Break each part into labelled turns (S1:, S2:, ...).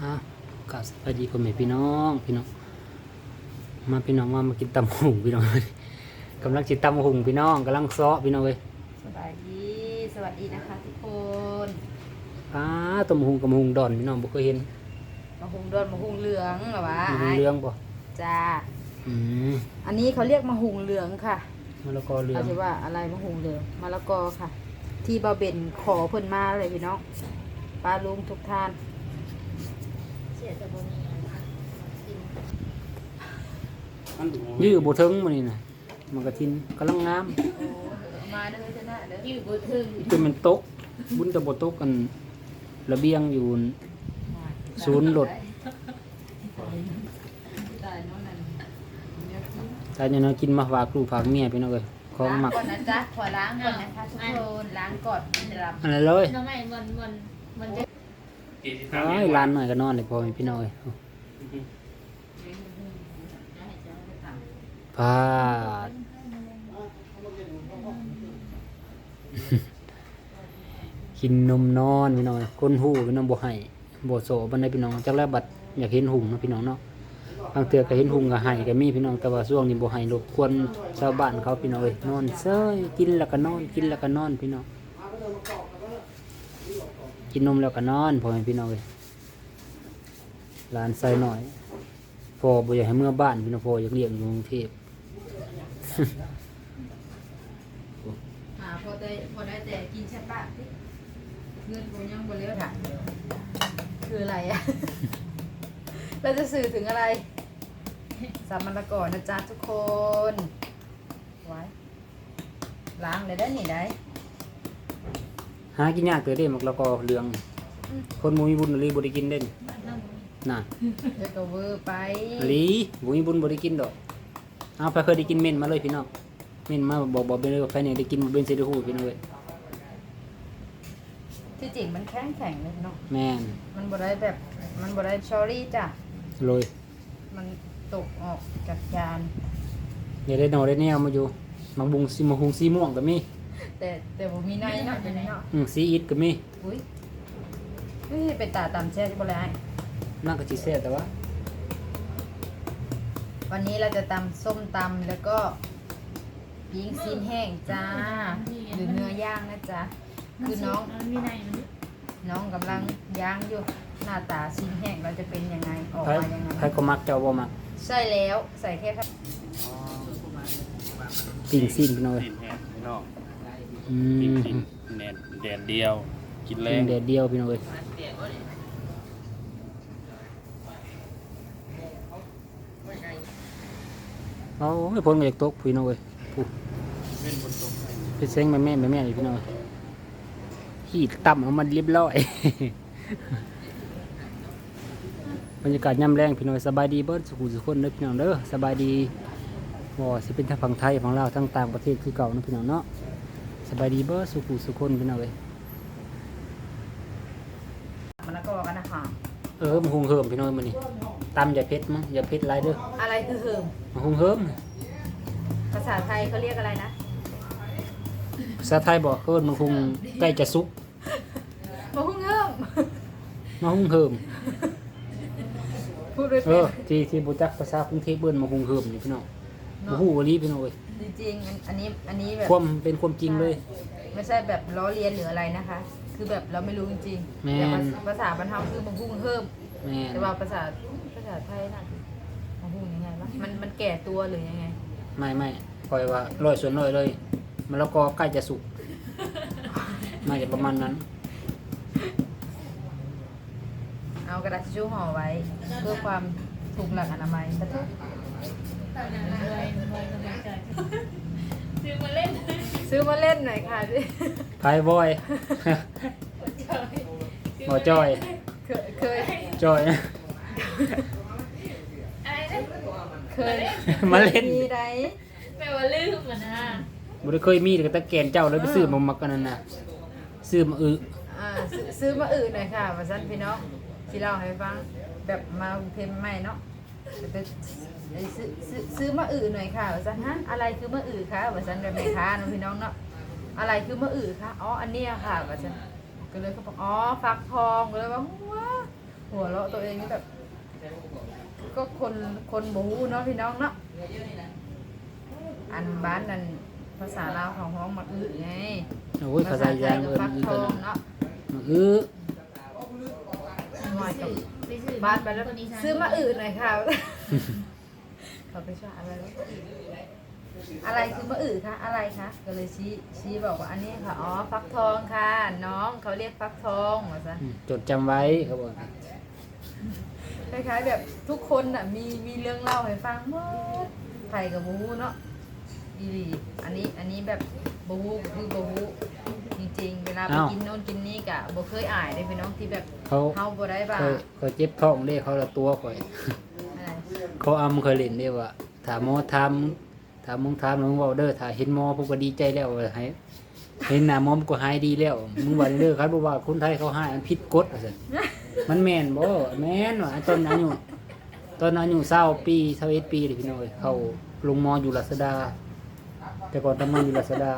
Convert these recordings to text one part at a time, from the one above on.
S1: ฮะกราบสวัสดีพ่อแม่พี่น้องพี่น้อง มาพี่น้องมามากินตำหุงพี่น้องกำลังจิตตำหุงพี่น้องกำลังซ้อพี่น้องเลย
S2: สบายดีสวัสดีนะคะทุกคน
S1: อ้าตำหุงกับหุงดอนพี่น้องบ่เคยเห็น
S2: มาหุงดอนมาหุงเหลืองเหรอวะ
S1: หุงเรื่องบ่
S2: จ้า
S1: อืม
S2: อันนี้เขาเรียกมาหุงเหลืองค่ะ
S1: มะละกอเรือง
S2: เขาจะว่าอะไรมาหุงเหลืองมะละกอค่ะ ที่บาเบนขอเพิ่นมาเลยพี่น้องปลาลุงทุกท่าน
S1: ยื้อบ่ถึงมื้อนี้น่ะมันกระทินกำลังงาม
S2: มาเด้อชนะเด้อ
S3: อยู่บ่ถึง
S1: จนมันตก บุญแต่บ่ตกกัน ระเบียงอยู่ศูนย์รถ
S2: ได้น้องนั่น
S1: ถ้าจะน้อยกินมาฝากลูกฝากเมียพี่น้องเอ้ยของ
S2: ล้าง
S1: หมัก
S2: ก่อนนะจ๊ะขอล้างก่อนนะคะทุกคนล้างก่อนมันรับ
S1: อะไรเลย
S3: น้องไอ้มันมันมันจะ
S1: อ้ายร้านหน่อยก็นอนเลยพอแม่พี่น้องเอ้ยพาด กินนมนอนพี่น้องคนหูพี่น้องบ่ให้บ่โสบันไดพี่น้องจักแล้วบัดอยากเห็นหุงเนาะพี่น้องเนาะบางเทื่อก็เห็นหุงก็ให้ก็มีพี่น้องแต่ว่าช่วงนี้บ่ให้รบกวนชาวบ้านเขาพี่น้องเอ้ยนอนเซ้ยกินแล้วก็นอนกินแล้วก็นอนพี่น้อง กินนมแล้วก็นอนพ่อแม่พี่น้องเอ้ยหลานใส่หน่อยพ่อบ่อยากให้เมื่อบ้านพี่น้องพ่ออยากเลี้ยงอยู่กรุงเทพ
S2: หาพอได้พอได้แต่กินใช่ปะเงินโบยังโบเลี้ยวถ่ะคืออะไรอะ เราจะสื่อถึงอะไร สามมะละกอนะจ๊ะทุกคน ไว้ ล้างเลยได้หนิได้
S1: หากินยากเกิดเด้มักแล้วก็เรือง คนบ่มีบุญอหลีบ่ได้กินเด่นน่ะ
S2: เดี๋ยวก็เวอร์ไป
S1: อหลีบ่มีบุญบ่ได้กินดอกเอาไปเคยได้กินเม่นมาเลยพี่น้องเม่นมาบอกบอกไปเลยว่าใครเนี่ยได้กินบ่เป็นสิได้ฮู้พี่น้องเอ้ย
S2: ที่จริงมันแข็งแข็งเลยเนาะ
S1: แม่น
S2: มันบ่ได้แบบมันบ่ได้ชอรี่จ้ะ
S1: โรย
S2: มันตกออกจากจาน
S1: เดี๋ยวได้หนอได้แนวมาอยู่มักบุงสีมะฮุงสีม่วงก็มี
S2: แต่แต่บ่มีในเนาะเป็นไงเนาะ
S1: อืมสีอิฐก็มี
S2: อุ้ยนี่เป็นตาตำแช่ที่บ่ได้
S1: นั่นก็สิแซ่บแต่ว่า
S2: วันนี้เราจะตำส้มตำแล้วก็ยิงซีนแห้งจ้าหรือเนื้อย่างนะจ๊ะคือน้อง
S3: มีในมัน
S2: น้องกำลังย่างอยู่หน้าตาซีนแห้งเราจะเป็นยังไงออก
S1: ใคร
S2: มายังไง
S1: ใครก็มักเจ้าบ่มัก
S2: ใช่แล้วใส่แค่ครับ
S1: ปิ้งซีนพี่น้องเอ้ย
S4: กินแห้งพี่น้อง
S1: อื
S4: กิน
S1: ม
S4: กินแดดแดดเดียว กินแร
S1: ปิ้งแดดเดียวพี่น้องเอ้ยเอาให้พ้นมาจากตกพี่น้องเอ้ยผู้
S4: เว้นบนตก
S1: ไปเซ็งแม่แม่แม่แม่อยู่พี่น้องขีดต่ำเอามันเรียบร้อย บรรยากาศย่ำแรงพี่น้องสบายดีเบิร์ดสุขุสุขคนเด้อพี่น้องเด้อสบายดีว่าสิเป็นทางฝั่งไทยฝั่งลาวทั้งต่างประเทศคือเก่านะพี่น้องเนาะ บายดีเบิร์ดสุขุสุขคนพี่น้องเอ้ย
S2: มันแล้วก็กันนะคะ
S1: เออมาหุงเฮิมพี่น้องมันนี่ตำอย่าเผ็ดมั้งอย่าเผ็ดไรเด้อ
S2: อะไรคือเหิม
S1: มาหุงเฮิม
S2: ภาษาไทยเขาเรียกอะไรนะ
S1: ภาษาไทยบอกเอิ้นมาหุงใกล้จะสุก
S2: มาหุ้งเหิม
S1: มาหุงเฮิม
S2: พูดด้วย
S1: เอ
S2: เป็
S1: อนที่ที่บุจักภาษากรุงเทพเบิ้นมาหุงเฮิมนี่พี่น้องโอ้โหวลีพี่น้องเอ้ย
S2: จริงๆอันอันนี้อันนี้แบบ
S1: ความเป็นความจริงเลย
S2: ไม่ใช่แบบล้อเลียนหรืออะไรนะคะ คือแบบเราไม่รู้จริง
S1: แม่
S2: ๆ
S1: น
S2: แต่ภาษาบรรเทาคือมาหุ้งเหิม
S1: แม่น
S2: แต่ว่าภาษาภาษาไทยน่ะมาหุ้งยังไงวะมันมันแก่ตัวหรือยังไง
S1: ไม่ไม่ปล่อยว่าร้อยส่วนร้อยเลยมันแล้วก็ใกล้จะสุกน่าจะประมาณนั้น
S2: เอากระดาษทิชชู่ห่อไว้ เพื่อความถูกหลักอนามัยสักที
S3: เลยเลยกำลังใจซื้อมาเล่น
S2: ซื้อมาเล่นหน่อยค่ะพี่
S1: พายบอย หมอจอย
S2: เคยเคย
S1: จอย
S3: อะไรนะ
S2: เคย
S1: มาเล่น
S2: มีได
S3: แปลว่าลืมอะนะ
S1: บ่ได้เคยมีแต่ก็ตะแกนเจ้าแล้วไปซื้อมามักกันนั่นน่ะซื้อมาอึ
S2: อ่าซื้อซื้อมาอื่นหน่อยค่ะมาสั้นพี่น้องที่เล่าให้ฟังแบบมากรุงเทพใหม่เนาะแต่ ไอ้ซื้อซื้อซื้อมาอื่นหน่อยค่ะว่าสั้นฮะอะไรคือมาอื่นคะว่าสั้นแบบแม่ค้าเนาะพี่น้องเนาะอะไรคือมาอื่นคะอ๋ออันเนี้ยค่ะว่าสั้นก็เลยเขาบอกอ๋อฟักทองก็เลยว่าหัวหัวเราะตัวเองนี่แบบก็คนคนบฮูเนาะพี่น้องเนาะอันบ้านนั่นภาษาลาวของห้องมักอึไง
S1: โอ้ยภาษาอีสาน
S2: ก็
S1: เอิ้น
S2: ฟัก
S1: อี
S2: ท
S1: เพิ่น
S2: อง
S1: น่ะ
S2: เนาะ
S1: มาอื้อ
S2: หน่อยกับ
S3: ไปซื้อ
S2: บ้านไปแล้ว
S3: คนอีสาน
S2: ซื้อมาอื่นหน่อยค่ะเขาไปช่วยอะไรวะอะไรคือมะอื่นคะอะไรคะก็เลยชี้ชี้บอกว่าอันนี้ค่ะอ๋อฟักทองค่ะ น้องเขาเรียกฟักทองว่าซะ
S1: อืมจดจำไว้เขาบอก
S2: คล้ายๆแบบทุกคนน่ะมีมีเรื่องเล่าให้ฟังหมดไผ่กับบูเนาะดีดีอันนี้อันนี้แบบบูคือบู จริงๆเวลาไปกินโน่นกินนี่กะบ่เคยอายเลยพี่น้องที่แบบ
S1: เขา
S2: เฮาบ่ได้บ่า
S1: เคยเคยเจ็บท้องเด้เขาละตัวข่อย
S2: อะไร
S1: เขาอำเคยเล่นได้ว่าถามหมอทำถามมึงถามมึงเว่าเด้อถ้าเห็นหมอผมก็ดีใจแล้วว่าให้เห็นหน้าหมอมก็หายดีแล้วมึงว่าเด้อครับบอกว่าคนไทยเขาหายมันผิดกฎว่าซั่นมันแม่นบ่แม่นว่าตอนอายุตอนอายุ20ปี21ปีเลยพี่น้องเอ้ยเขาลงหมออยู่รัศดา แต่ก่อนทำงานอยู่รัศดา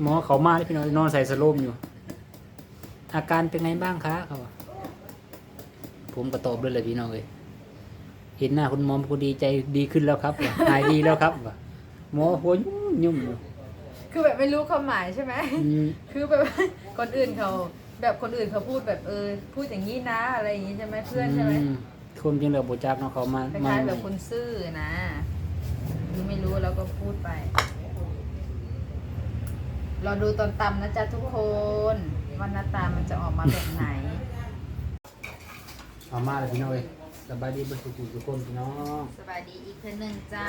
S1: หมอเขามาเลยพี่น้องนอนใส่สโลมอยู่ อาการเป็นไงบ้างคะเขาว่าผมก็ตอบด้วยเลยพี่น้องเอ้ยเห็นหน้าคุณหมอผมก็ดีใจดีขึ้นแล้วครับว่ะหายดีแล้วครับว่ะหมอหัวยุ่มยุ่มอยู่
S2: คือแบบไม่รู้ความหมายใช่ไหม
S1: อืม
S2: คือแบบว่าคนอื่นเขา แบบคนอื่นเขาพูดแบบเออพูดอย่างนี้นะ อะไรอย่างนี้ใช่ไหมเพื่อนใช่ไหม
S1: อืคนจริงแล้วบจักเนาะเขามา
S2: ค
S1: มา
S2: ล้ายๆแบบคนซื่อนะคือไม่รู้แล้วก็พูดไป เราดูตอนตำนะจ๊ะทุกคนว่าหน้าตามันจะออกมาแบบไหน
S1: เอามาเลยพี่น้องเอ้ยสบายดีเบนทุกทุกคนพี่น้อง
S2: สบายดีอีกเทือหนึ่งจ้า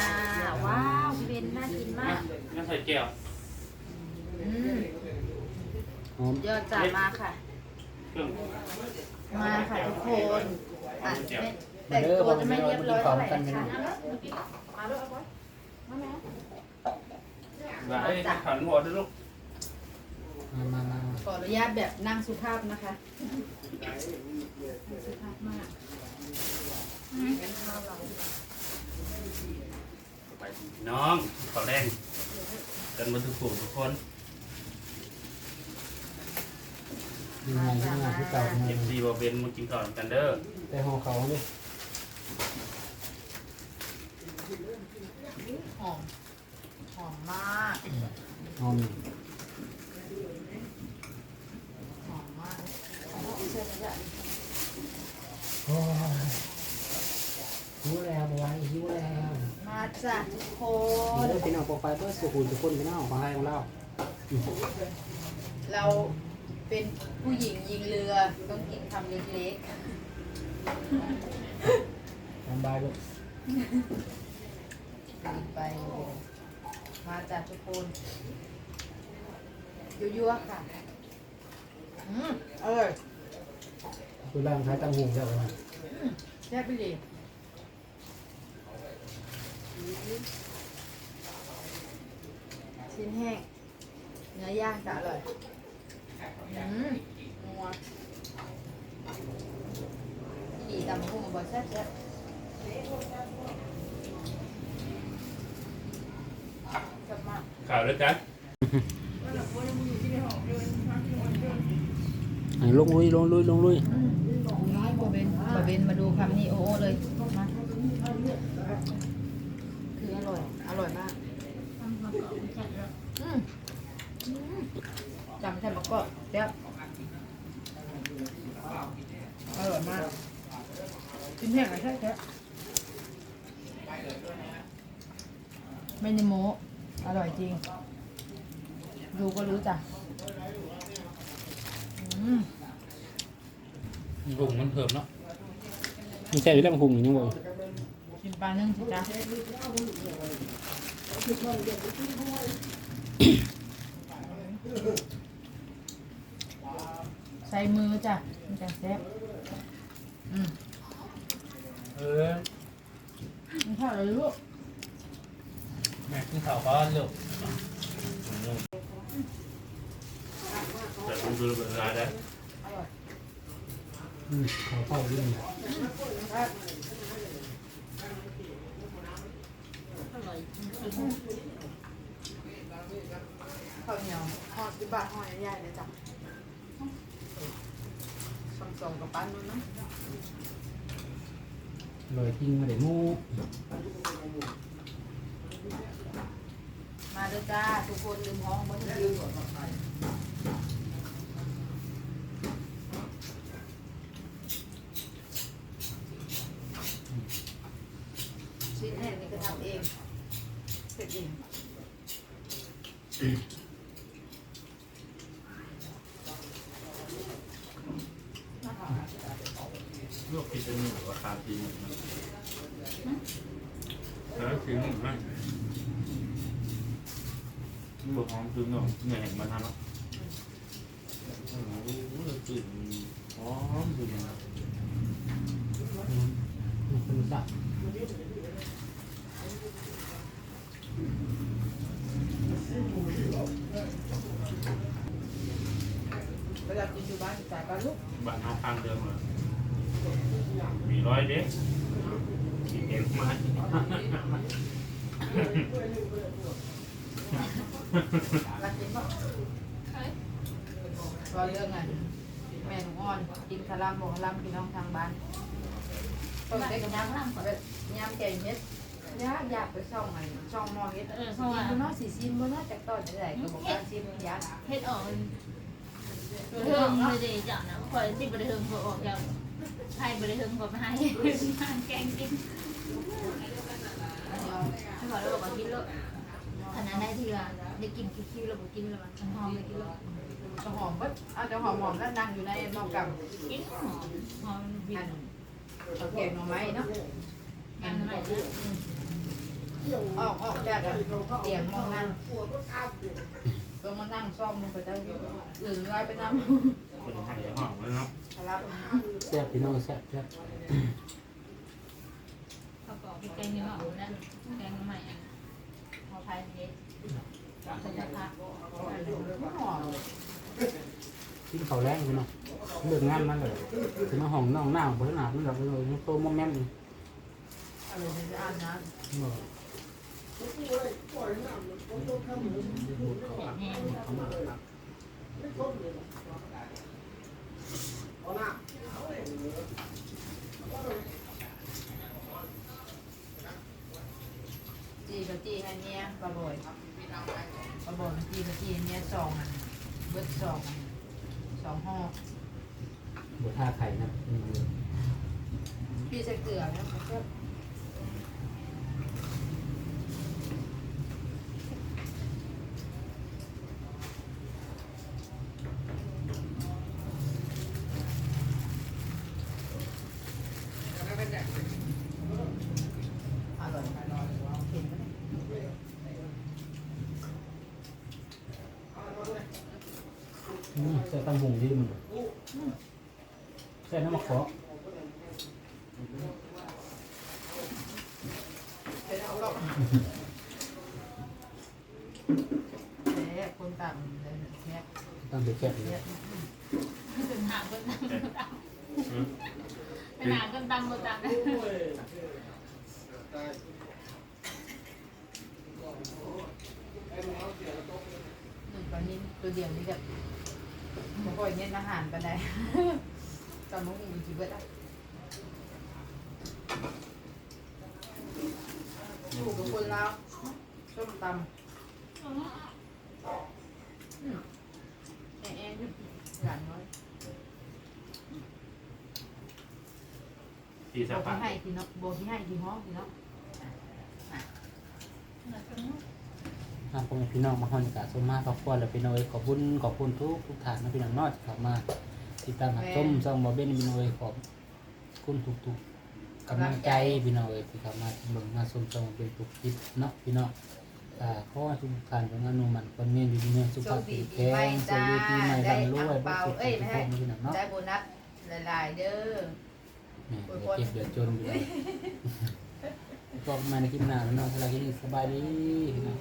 S2: ว้าวพี่เบนน่ากินมาก
S4: น่าใส่แก้ว
S2: อืม
S1: หอม
S2: ยอดจ้ามาค่ะ
S4: เครื่อง
S2: มาค่ะทุกคนอะไม่แต่งตัวจะไม่เรียบร้อยเท่าไหร่นะคะมาลูกเอาไว้มาแม่
S4: ว่าเอ้ยขันหัวด้วยลูก
S1: มามามา
S2: ขออนุญาตแบบนั่งสุภาพนะคะสุภาพมากงั้นข้าวเรา
S4: ไปพี่น้องขอแรงกันมาทุกกลุ่มทุกคน
S1: ยังไงยังไงที่เก่ายังไง
S4: เก็บซีบอเบนมากินก่อนกันเด้อ
S1: แต่หอเขาเลย
S2: หอม หอมมาก
S1: หอม
S2: หอมมากเอาเสื้อไปจ้ะ
S1: โอ้ย หิวแล้วบอยหิวแล้ว
S2: มาจ้ะทุกคน
S1: เดี๋ยวพี่น้องโปรไฟเพื่อสุขุมทุกคนพี่น้องของไทยของเรา
S2: เราเป็นผู้หญิงยิงเรือต้องกินคำเล็ก
S1: สบายลูก
S2: กินไป มาจ้ะทุกคนยั่วๆค่ะ อืมออ
S1: คือร่างท้ายตั้งหูเจ้ามา
S2: แซ่บไปเลยชิ้นแห้งเนื้อย่างจะอร่อยอืมนัวดีตำพุงบ่แซ่บแซ่บกลับมา
S4: ข่าวด้วยกัน
S1: ลงลุยลงลุยลงลุย
S2: น้อย บ่เบนบ่เบนมาดูคำนี้โอ้โอ้เลยมาคืออร่อย อร่อยมากอืมอืมจำใช่มะก็เดี๋ยวอร่อยมากกินแห้งอะใช่แค่ไม่ได้โม้อร่อยจริง ดูก็รู้จ้ะอืม
S4: หุ่งมันเพิ่ มเนาะ
S1: ไม่ใช่เรื่องหุงอย่างนี้บ่
S2: กินปลานึ่งสิจ้ะใส่มือจ้ะมันจะแซ่บอืม
S4: เออ
S2: มันข้าวเลยลูก
S4: แม่กินข้าวบ้านลูกแต่ผมดูเป็นไรได้
S2: อร่อย
S1: อืมขอเข้าด้วย
S2: ข้าวเหนียวห่อสิบบาทห่อใหญ่ๆเลยจ้ะสคำส่งกับปั้นนู้นนะ
S1: เลยทิ้งมาได้หมู
S2: มาเด้อจ้า ทุกคนลืมห้องบนยืนชิ้นแรกนี่ก็ทำเองเสร็จเอง
S4: ลวกกินเป็น หมูราคาจริงแล้วคือหมูไหมนี่บอกหอมคือเนาะเนี่ยเห็นมันทำแล้วโอ้โหกลิ่นหอมคือมัน
S1: มันเป็นสัตว์
S2: เวลากินอยู่บ้านจ่ายปลาลูก
S4: บ้านเอาข้างเดิมเลย มีร้อยเด็กมีเอ็มมา
S2: รักกินปะ
S3: เฮ้ย
S2: รอเรื่องไงแม่หนูอ่อนกินคาราบอกคาราพี่น้องทางบ้านต้นเด็กย้ำแบบย้ำแก่เม็ดยากอยากไปช่องไงช่องมองเฮ็ด
S3: เออ
S2: ซี
S3: เพราะว่าม
S2: บนนอสีซีมบนนอจากต้นจะไหนก็บอกการซีมยาก
S3: เฮ็ดออกเฮิงเลยเดจ้ะนะคอยที่บริเฮิงพอออกจาก ไทยบริเฮิงพอมาให้ทานแกงกินถ้าขอเราบอกว่ากินแล้วขนาดได้ที่ว่าได้กินคิวๆเราบอกกินแล้วมันหอมเลยกินแล้ว
S2: จะหอมก็อาจจะหอมหอมแล้วนั่งอยู่ในนอกกับ
S3: กินหอมหอมบิ
S2: อั
S3: น
S2: นเขาแกงหน่อไม้เนาะ
S3: งานใหม่นะ
S2: ออกออกจากเตียงมองนั่งก็มานั่งซ่อมมันไปได้หรือไรไปนั่ง
S4: คนไทยหอมเลยเนาะ
S2: รับ
S1: แซ่บพี่น้องแซ่บแซ่บ
S3: ประกอบแกงเนื้อหอมนะแกงใหม่อะพอพายเด็ดจะจะพัก
S2: หอม
S1: กินข้าวแรงพี่น้องเลิกงานมาเลยคือมาห้องน้องหน้าบ่ถนัดมันแบบเลยมันโตมอมแม่มนี่
S2: อะไรจะอ่านนะ
S1: บ่
S3: แห้ง
S2: จีกับจีให้ เนี้ยปลาบ่อยปลาบ่อยจีกับจีเนี้ยสองอันเบิดสองอันสองห่อ
S1: บ่ท่าไข่นะอืม
S2: พี่ใส่เกลือนะก็อร่อยอร่อยเห็นไหม
S1: อืมใส่ ตังหุงดีมันใส่น้ำมะขอ
S2: เห็นเอาหรอกแม่คนต่างเลยแม่
S1: ตั้งเด็กแก่เลย
S3: เป็นหางก็ตำก็ตำเป็นหางก็ตำก็ตำ
S2: หนึ่งปลานิ่ตัวเดียวนี่แบบ ไม่ค่อยเน้นอาหารไปไหนตอนมุ้งอยู่ที่เบิดอะอยู่กับคนลาวส้มตำแอนแอนหลานน้อย
S4: ที่
S2: โบ
S4: สะพา
S2: ที่
S4: น
S2: ให้ที่เนาะโบที่ให้ที่ห้องที่เนาะ
S1: นำพวกพี่น้องมาฮอนกะสมมาพักผ่อนแล้วพี่น้องเอ้ยขอบคุณขอบคุณทุกทุกท่านนะพี่น้องเนอกที่เข้ามาติดตามรับชมช่องบ่เบนพี่น้องเอ้ยขอบคุณทุกทุกๆกำลังใจพี่น้องเอ้ยที่เข้ามาเบิ่งมาชมช่องเป็นทุกคลิปเนาะพี่น้องอ่าขอให้ทุกท่านจงอนุมันคนเมียนอยู่ดีเมียนสุข
S2: โช
S1: ภา
S2: ค
S1: พ
S2: ดี
S1: แข็ง
S2: ปีใหม่
S1: แรงส
S2: จ้า
S1: วัสดีปีใหม่
S2: ได้
S1: ร่ำรวย
S2: อังเปา
S1: บ่
S2: เอ้ย
S1: เจ็
S2: ไม่
S1: บ
S2: ให้
S1: พี่น้องเนาะ
S2: ได้โบนัสหลายๆเด้อ
S1: แหม่เดี๋ยวเจ็บเดี๋ยวจนอยู่แล้วก็มาในคลิปหน้าแล้วเนาะสำหรับคลิปนี้สบายดีพี่น้อง